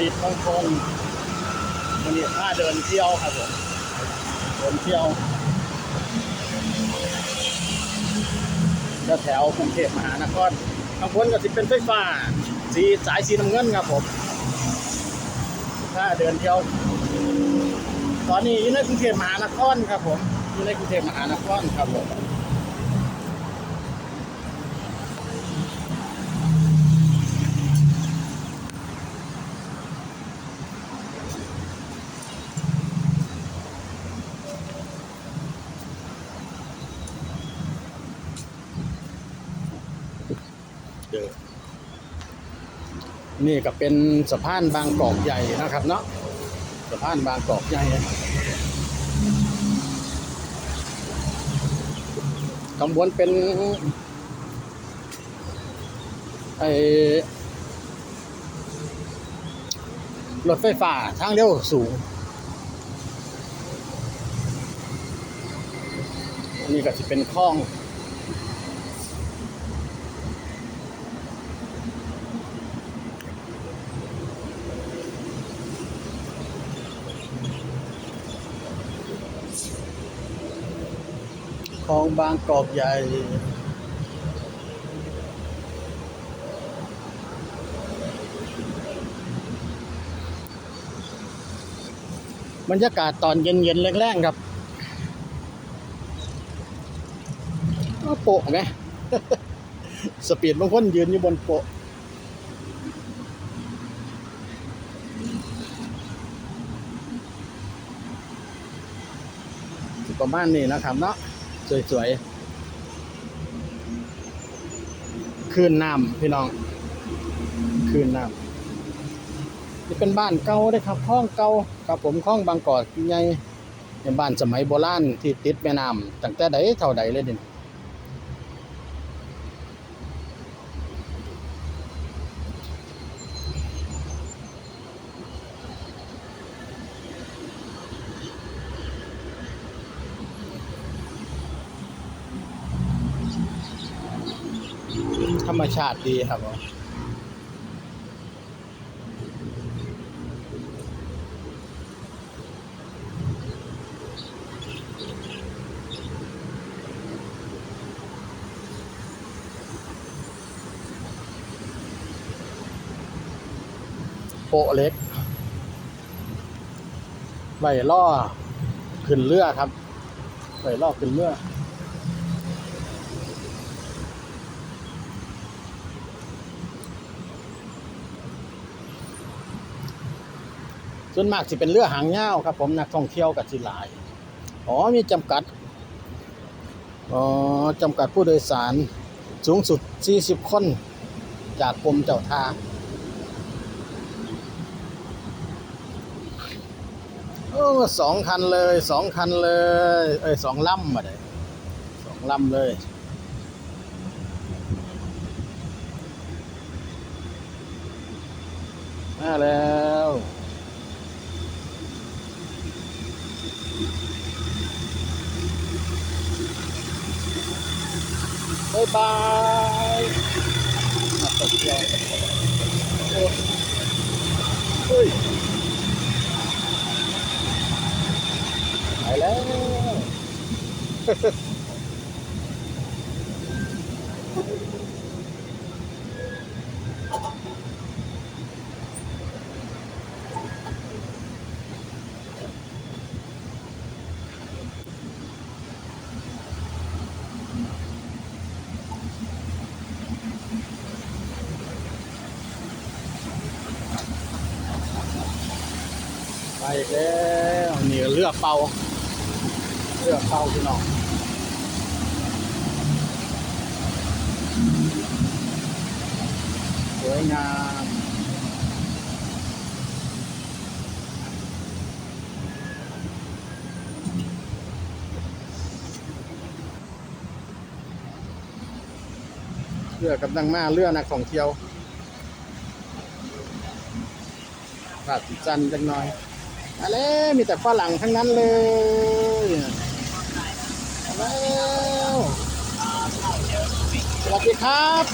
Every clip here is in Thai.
ปีดมงคลมันนี่ถ้าเดินเที่ยวครับผมเดินเที่ยวแถวกรุงเทพมหานครบางคนก็สิเป็นไฟฟ้าสีสายสีน้ำเงินครับผมถ้าเดินเที่ยว ตอนนี้อยู่ในกรุงเทพมหานครครับผมอยู่ในกรุงเทพมหานครครับผม นี่ก็เป็นสะพานบางกอกใหญ่นะครับเนาะสะพานบางกอกใหญ่กำบวนเป็นไอรถไฟฟ้าทางเร็วสูงนนี้ก็จะเป็นคลอง คลองบางกอกใหญ่บรรยากาศตอนเย็นๆแรงๆครับก็โปะไงสปีดบางคนยืนอยู่บนโปะประมาณนี้นะครับเนาะ สวยๆคืนน้ำพี่น้อง คืนน้ำนี่เป็นบ้านเก่าเด้ครับห้องเก่าครับผมห้องบางกอกใหญ่เป็นบ้านสมัยโบราณที่ติดแม่น้ำตั้งแต่ใดเท่าใดเลยเดิ ธรรมชาติดีครับผมโปะเล็กไว้ล่อขึ้นเรือครับไว้ล่อขึ้นเรือ ส่วนมากสิเป็นเรือหางยาวครับ ผมนักท่องเที่ยวกับสิหลาย อ๋อมีจำกัด อ๋อจำกัดผู้โดยสารสูงสุด 40 คน จากกรมเจ้าท่าโอ้สองคันเลยสองคันเลย เอ้ยสองลำมาเลยสองลำเลยมาแล้ว บายบายมาตกใจโอ้เฮ้ย ไปแล้วนี่เรือกเป่าเรือกเป่าพี่น้องสวยงามเรือกำลังมาเรือนักท่องเที่ยวผาดจันจังน่อย มาแล้วมีแต่ฝรั่งทั้งนั้นเลยมาแล้วสวัสดีครับ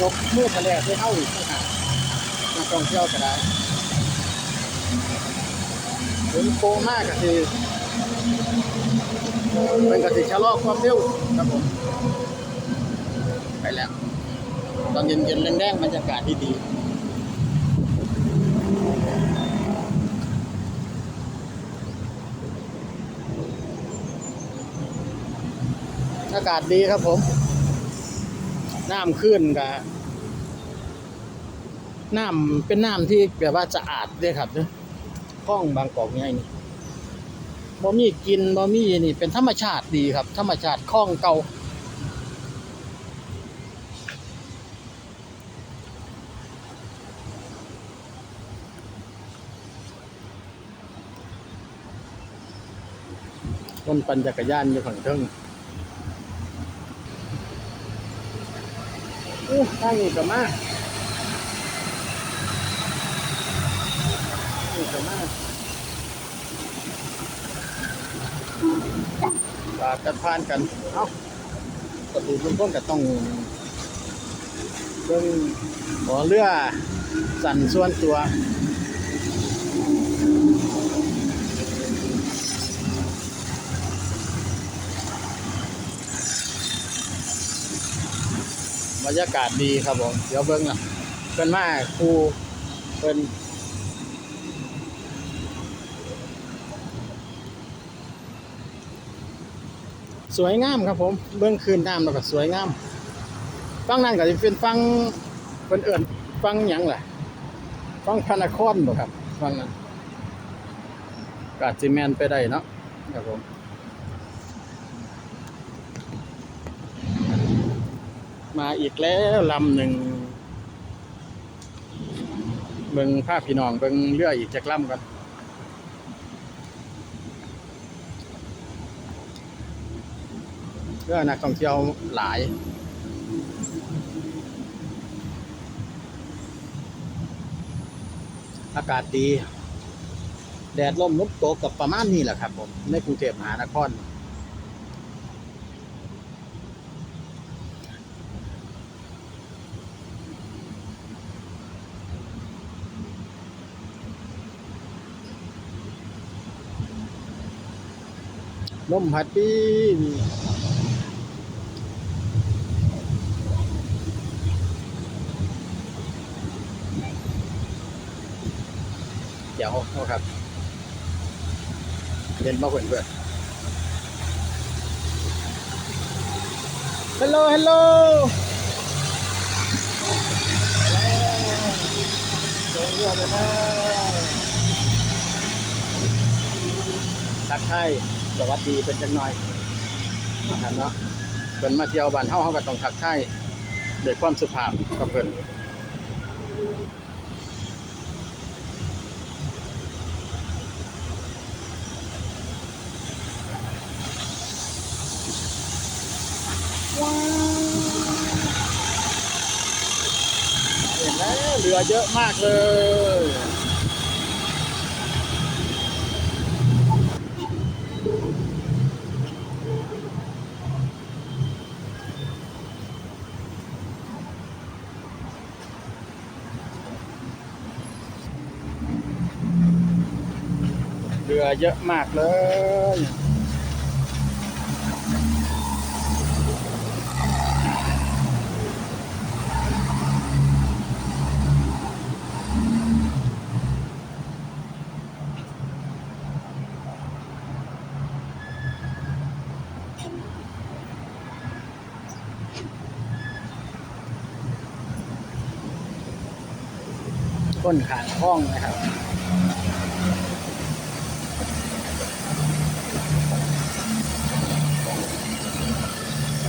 ยกมือทะเลไปเข้าอีกต่างหากท่องเที่ยวก็ได้ถึงโกมากก็คือเป็นกติชะลอความเร็วครับผมไปแล้ว ตอนเย็นๆแดงๆบรรยากาศดีอากาศดีครับผม น้ำขึ้นกับน้ำเป็นน้ำที่แบบว่าสะอาดเลยครับเนี่ยคลองบางกอกไงนี่บ่มีกินบ่มีนี่ เป็นธรรมชาติดีครับ ธรรมชาติคลองเก่าคนปั่นจักรยานอยู่ฝั่งเทิง อู้ตั้งนี่ก็มานี่ก็มาปาดกันพานกัน เอ้าปฏิบัติต้นก็ต้องเรื่องหัวเรือสั่นส่วนตัว บรรยากาศดีครับผมเดี๋ยวเบิ้งอะเป็นมาครูเป็นสวยงามครับผมเบื้องคืนน้ำแล้วก็สวยงามฟังนั่นก็จะเป็นฟังเป็นเอื่นฟังยังแหละฟังพระนครบ่ครับฟังนั้นกาจิแมนไปได้เนาะครับผม มาอีกแล้วลำหนึ่งเบิงภาพพี่น้องเบิงเรืออีกจากลำกันเรือนักท่องเที่ยวหลายอากาศดี แดดลมนุกโตกกับประมาณนี้แหละครับผม ในกรุงเทพมหานคร ลมพัดปีเดี๋ยวนะครับเรียนมาเพื่อนเพื่อนฮัลโหลฮัลโหลทักไทย สวัสดีเป็นจังหน่อยนะครับเนาะเพิ่นมาเที่ยวบ้านเฮาเฮาก็ต้องทักทายด้วยความสุภาพกับเพิ่นเห็นแล้วเรือเยอะมากเลย อเยอะมากเลยก้นขางห้องนะครับ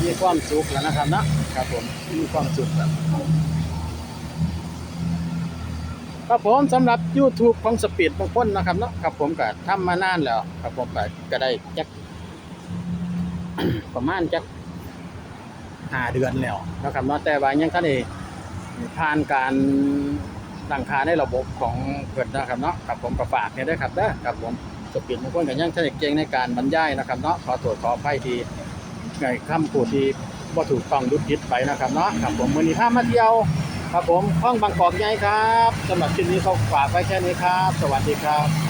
มีความสุขแล้วนะครับนะครับผมมีความสุขแล้วครับผมสำหรับ YouTube ของสปีดบางคนนะครับเนาะครับผมก็ทำมานานแล้วครับผมก็ก็ได้จักประมาณจักห้าเดือนแล้วนะครับเนาะแต่ว่ายังท่านได้ผ่านการตั้งค่าในระบบของเพิ่นนะครับเนาะครับผมก็ฝากเนี่ยด้วยครับเด้อครับผมสปีดบางคนก็ยังท่านได้เก่งในการบรรยายนะครับเนาะขอตรวจขออภัยที ไงคำพูดที่บ่ถูกต้องดุดยิดไปนะครับเนาะครับผมมือนี้พามาเที่ยว ครับผมคลองบางกอกใหญ่ครับสำหรับชิ้นนี้เขาฝากไว้แค่นี้ครับ สวัสดีครับ